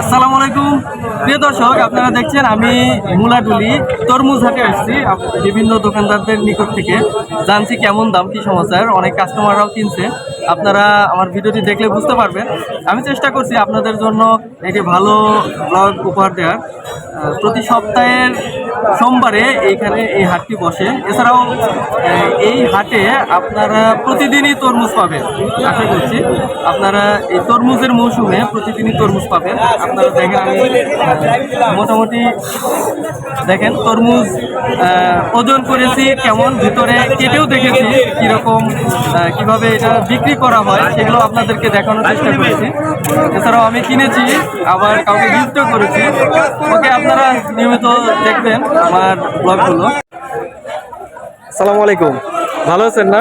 আসসালামু আলাইকুম। প্রিয় দর্শক, আপনারা দেখছেন আমি মুলাডুলি, তরমুজ হাটে আসছি। বিভিন্ন দোকানদারদের নিকট থেকে জানছি কেমন দাম, কি সমাচার। অনেক কাস্টমাররাও কিনছে। আপনারা আমার ভিডিওটি দেখলে বুঝতে পারবেন। আমি চেষ্টা করছি আপনাদের জন্য একটি ভালো ব্লগ উপহার দেওয়ার। প্রতি সপ্তাহের সোমবারে এইখানে এই হাটটি বসে। এছাড়াও এই হাটে আপনারা প্রতিদিনই তরমুজ পাবেন। আশা করছি আপনারা এই তরমুজের মৌসুমে প্রতিদিনই তরমুজ পাবেন। আপনারা দেখেন আমি মোটামুটি দেখেন তরমুজ ওজন করেছি, কেমন, ভিতরে কেটেও দেখেছি কীরকম কীভাবে এটা বিক্রি করা হয়, সেগুলো আপনাদেরকে দেখানোর চেষ্টা করেছি। এছাড়াও আমি কিনেছি, আবার কাউকে গিফটও করেছি। ওকে আপনারা নিয়মিত দেখবেন আমার ব্লগগুলো। আসসালামু আলাইকুম ভালো আছেন না?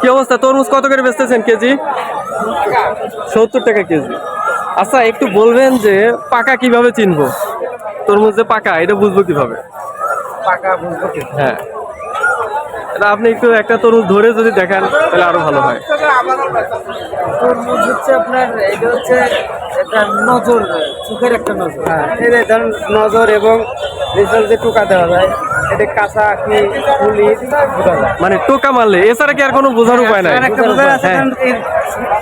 কি অবস্থা? তরমুজ কত করে বেচতেছেন কেজি? সত্তর টাকা কেজি। আচ্ছা একটু বলবেন যে পাকা কীভাবে চিনবো? তরমুজ যে পাকা এটা বুঝব কীভাবে? পাকা বুঝব হ্যাঁ। এটা আপনি একটু একটা তরমুজ ধরে যদি দেখান তাহলে আরও ভালো হয়। তরমুজ হচ্ছে আপনার এটা হচ্ছে একটা নজর চোখের একটা নজর। হ্যাঁ এই নজর এবং রেজাল্ট যে টোকা দেওয়া যায় এটা কাঁচা কি ফুলি বোঝা যায়? মানে টোকা মারলে এছাড়া কি আর কোনো বোঝার উপায় নাই? হ্যাঁ,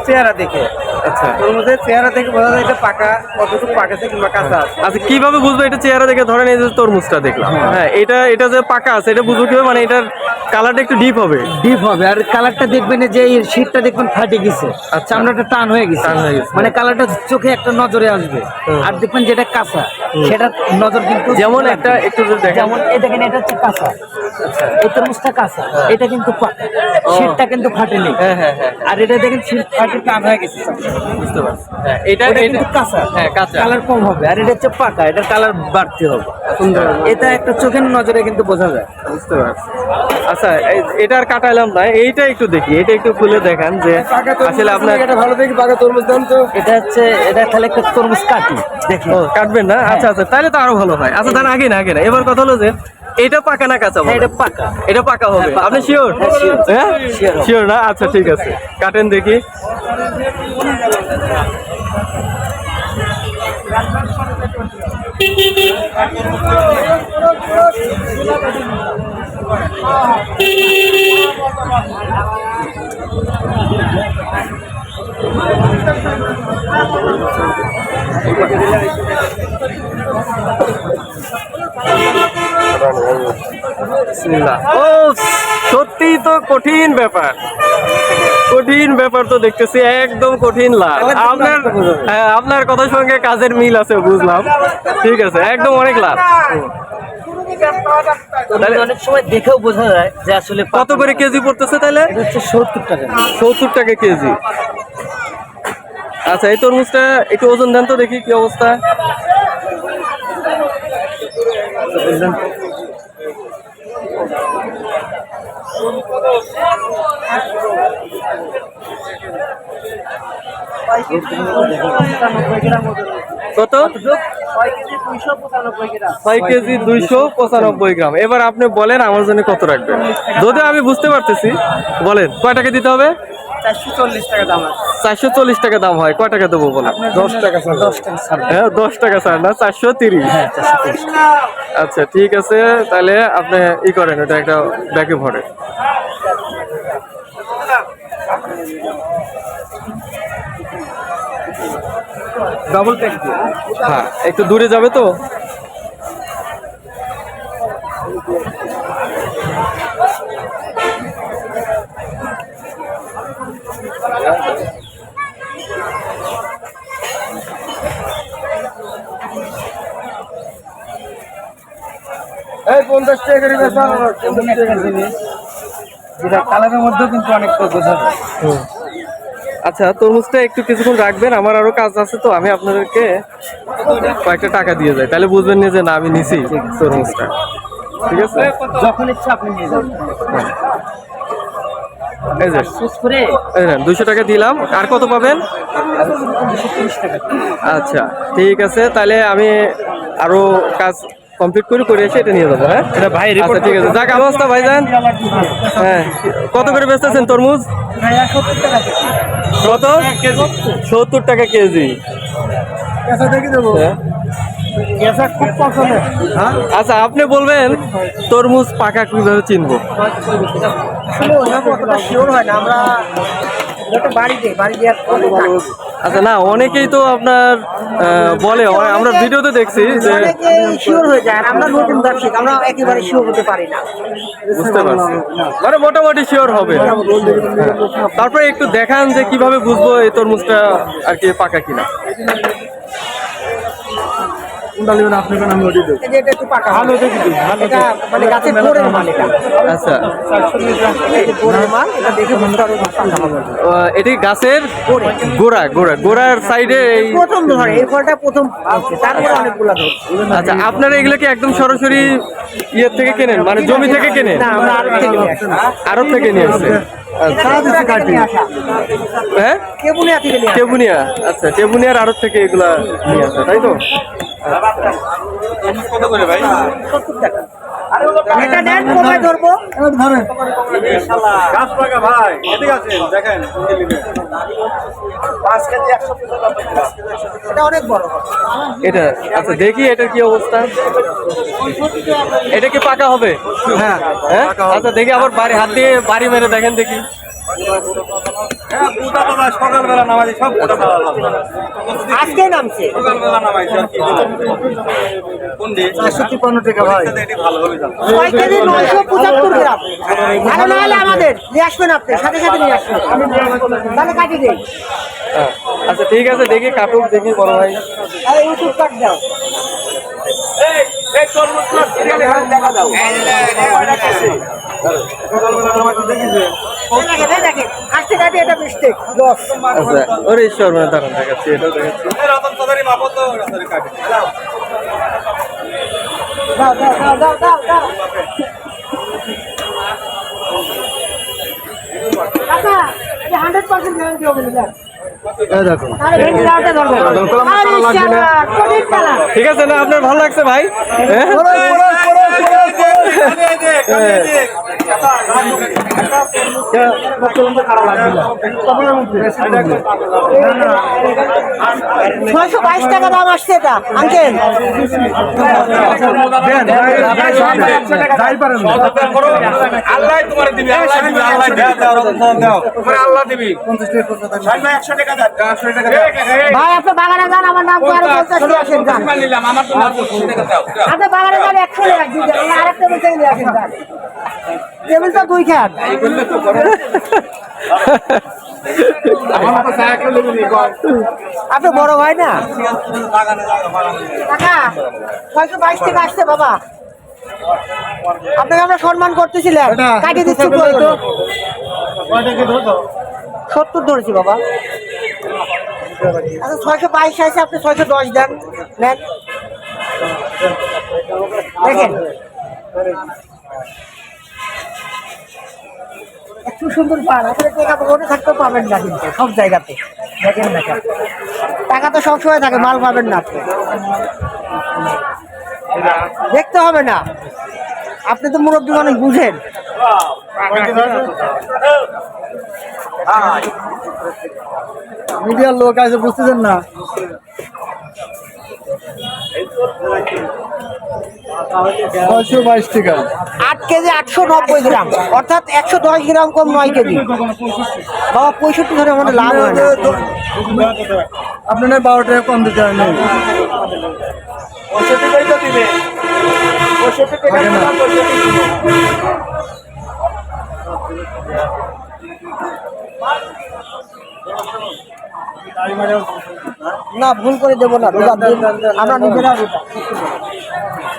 চেহারা দেখে। আচ্ছা। তরমুজের চেহারা দেখে বোঝা যায় এটা পাকা কতটুকু পাকেছে কিংবা কাঁচা আছে। আচ্ছা কীভাবে বুঝব এটা চেহারা দেখে? ধরেন এই যে তরমুজটা দেখলাম। হ্যাঁ। এটা এটা যে পাকা আছে এটা বুঝব কীভাবে? মানে এটার কালারটা একটু ডিপ হবে। ডিপ হবে। আর কালারটা দেখবেন যে এই শীতটা দেখবেন ফাটে গেছে। আচ্ছা। চামড়াটা টান হয়ে গেছে। টান হয়ে গেছে। মানে কালারটা চোখে একটা নজরে আসবে। আর দেখবেন যেটা কাঁচা। সেটা নজর কিন্তু যেমন একটা একটু যেমন এই দেখেন এটা হচ্ছে কাঁচা। এই তরমুজটা কাঁচা। এটা কিন্তু পাকা। শীতটা কিন্তু ফাটেনি। হ্যাঁ হ্যাঁ হ্যাঁ। আর এটা দেখেন শীত ফাটে টান হয়ে গেছে। বুঝতে পারছি। হ্যাঁ এটা কিন্তু কাঁচা। হ্যাঁ কাঁচা। কালার কম হবে। আর এটা হচ্ছে পাকা এটার কালার বাড়তি হবে। সুন্দর এটা একটা চোখের নজরে কিন্তু বোঝা যায়। বুঝতে পারছি। আচ্ছা এই- এটা কাটাইলাম না। এইটা একটু দেখি এটা একটু খুলে দেখান যে আসলে আপনার এটা ভালো দেখি পাকা তরমুজ দাম তো। এটা হচ্ছে এটা তাহলে একটা তরমুজ কাটি দেখুন ও কাটবেন না? আচ্ছা আচ্ছা তাহলে তো আরও ভালো হয়। আচ্ছা তার আগে না আগে না। এবার কথা হলো যে এটা পাকা না কাঁচা হ্যাঁ এটা পাকা। এটা পাকা হবে। হ্যাঁ, আপনি শিওর হ্যাঁ। হ্যাঁ শিওর না? আচ্ছা ঠিক আছে। কাটেন দেখি। ও সত্যিই তো কঠিন ব্যাপার। কঠিন ব্যাপার তো দেখতেছি একদম কঠিন লাভ আপনার হ্যাঁ আপনার কথার সঙ্গে কাজের মিল আছে বুঝলাম। ঠিক আছে একদম অনেক লাভ অনেক সময় দেখেও বোঝা যায় যে আসলে কত করে কেজি পড়তেছে তাহলে? হচ্ছে সত্তর টাকা। সত্তর টাকা কেজি। আচ্ছা এই তরমুজটা একটু ওজন দেন তো দেখি কি অবস্থা। কত? ছয় কেজি দুইশো পঁচানব্বই গ্রাম। এবার আপনি বলেন আমার জন্য কত রাখবেন। যদিও আমি বুঝতে পারতেছি বলেন কয় টাকা দিতে হবে? চারশো চল্লিশ টাকা দাম হয় কয় টাকা দেবো বলেন? দশ টাকা হ্যাঁ দশ টাকা স্যার না চারশো তিরিশ। হ্যাঁ আচ্ছা ঠিক আছে তাহলে আপনি ই করেন এটা একটা ব্যাগে ভরে ডবল প্যাক দিয়ে। হ্যাঁ একটু দূরে যাবে তো? এই পঞ্চাশ টাকা করে বেচা। কালারের মধ্যেও কিন্তু অনেক হুম। আচ্ছা তরমুজটা একটু কিছুক্ষণ রাখবেন আমার আরও কাজ আছে তো আমি আপনাদেরকে কয়েকটা টাকা দিয়ে যাই। তাহলে বুঝবেন না যে না আমি নিছি তরমুজটা। ঠিক আছে? যখন ইচ্ছা আপনি নিয়ে যাবেন। এই যে শেষ করে। এই নেন দুশো টাকা দিলাম। আর কত পাবেন? আচ্ছা ঠিক আছে। তাহলে আমি আরও কাজ কমপ্লিট করে করে এসে এটা নিয়ে যাব হ্যাঁ? ভাই আচ্ছা ঠিক আছে। যাক অবস্থা ভাইজান। হ্যাঁ। কত করে বেচতেছেন তরমুজ? কত? সত্তর টাকা কেজি। হ্যাঁ। হ্যাঁ? আচ্ছা আপনি বলবেন তরমুজ পাকা কীভাবে চিনবো? শিওর হয় না আমরা বাড়িতে বাড়ি দেওয়ার পরে আচ্ছা না অনেকেই তো আপনার বলে আমরা ভিডিওতে দেখছি যে শিওর হয়ে যায় আমরা নতুন ব্যবসায়িক আমরা একেবারে শিওর হতে পারি না। বুঝতে পারছি। মানে মোটামুটি শিওর হবে। তারপরে একটু দেখান যে কীভাবে বুঝব এই তরমুজটা আর কি পাকা কিনা। এই যে এটা একটু পাকা। ভালো দেখি এটা মানে গাছের গোড়ের মাল এটা আচ্ছা। গোড়ের মাল এটা দেখে বুঝতে হবে এটি গাছের? গোড়া গোড়া। গোড়ার সাইডে এই প্রথম ধরে এই ফলটা প্রথম তারপরে অনেকগুলো ধরছে। আচ্ছা আপনারা এগুলো কি একদম সরাসরি ইয়ের থেকে কেনেন? মানে জমি থেকে কেনেন? না আমরা আরেক থেকে নিয়ে আসি আরব থেকে নিয়ে আসছে আচ্ছা। আসা। হ্যাঁ? কেবুনিয়া থেকে নিয়ে আসা। টেবুনিয়া আচ্ছা টেবুনিয়ার আরব থেকে এগুলা নিয়ে আসে তাই তো? সত্তর টাকা এটা নেন কোথায় ধরবো গাছ পাকা ভাই এদিকে আছেন দেখেন এটা অনেক বড় এটা আচ্ছা দেখি এটার কি অবস্থা। এটা কি পাকা হবে? হ্যাঁ। হ্যাঁ? আচ্ছা দেখি আবার বাড়ি হাত দিয়ে বাড়ি মেরে দেখেন দেখি। সকালবেলা নামাজি সব পুতা আজকে নামছে। সকালবেলা নামাইছে আর কি কোন দিন চারশো তিপ্পান্ন টাকা ভাই এটি ভালো হবে জানো ছয় কেজি নয়শো পঁচাত্তর গ্রাম। ভালো না হলে আমাদের নিয়ে আসবেন আপনি সাথে সাথে নিয়ে আসবেন। তাহলে কাটিয়ে দিন। হ্যাঁ। আচ্ছা ঠিক আছে দেখি কাটুক দেখি বড় ভাই আরে ইউটিউব কাট দাও। আচ্ছা ওরে ঈশ্বর মানে দাঁড়ান দেখাচ্ছি এটাও দেখাচ্ছি আচ্ছা ঠিক আছে না আপনার ভালো লাগছে ভাই হ্যাঁ? ছয়শো বাইশ টাকা দাম আসছে এটা আঙ্কেল আল্লাহ তোমার দিবি আল্লাহ দিবি আল্লাহ দাও দাও রতন দাও দাও। তোমার আল্লাহ দিবি। 50 টাকা 100 টাকা দাও 100 টাকা দাও। ভাই আপনি বাগানে যান আমার নাম করে পঞ্চাশ নিয়ে আসেন যান নিলাম আমার তো মাত্র 50 টাকা দাও আপনি বাগানে যান একশো টাকা দিয়ে দেন আর একটা বেঁচে নিয়ে আসেন টেবিল তো দুই খান? আপনি বড় ভাই না? ছয়শো বাইশ টাকা আসছে বাবা। আপনাকে আমরা সম্মান করতেছিলাম। কাটিয়ে দিচ্ছি। সত্তর ধরেছি বাবা। আচ্ছা ছয়শো বাইশ আছে আপনি ছয়শো দশ দেন। নেন। দেখেন। একটু সুন্দর পান আসলে টাকা তো ওটা থাকতেও পাবেন না কিন্তু, সব জায়গাতে। দেখেন দেখেন টাকা তো সবসময় থাকে, মাল পাবেন না দেখতে হবে না। আপনি তো মুরব্বী মানুষ, বুঝেন। মিডিয়ার লোক আছে, বুঝতেছেন না। আট কেজি আটশো নব্বই গ্রাম। অর্থাৎ একশো দশ গ্রাম কম নয় কেজি। বাবা পঁয়ষট্টি ধরে আমাদের লাভ হয় না। আপনার বারো টাকা কম দিতে হয় না। না। না ভুল করে দেবো না। আমরা নিজেরা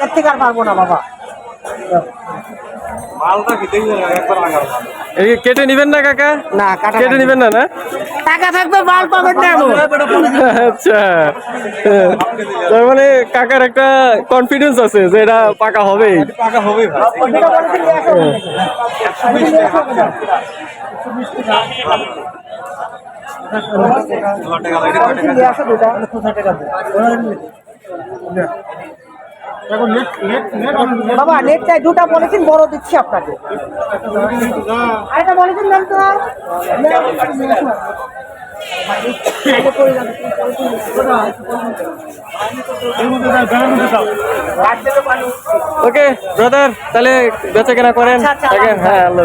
এর থেকে আর পারব না বাবা। মালটা কি দেখবেন একবার আগার এই কেটে নিবেন না কাকা? না কাটা কেটে নিবেন না না? টাকা থাকবে মাল পাবেন না আচ্ছা। তার মানে কাকার একটা কনফিডেন্স আছে যে এটা পাকা হবেই। পাকা হবে। বাবা নেট চাই দুটা পলিথিন বড় দিচ্ছি আপনাকে। আরেকটা পলিথিন দেন তো। ওকে ব্রাদার তাহলে বেচা কেনা করেন। আচ্ছা, আচ্ছা, হ্যাঁ আল্লাহ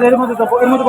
এর মধ্যে এর মধ্যে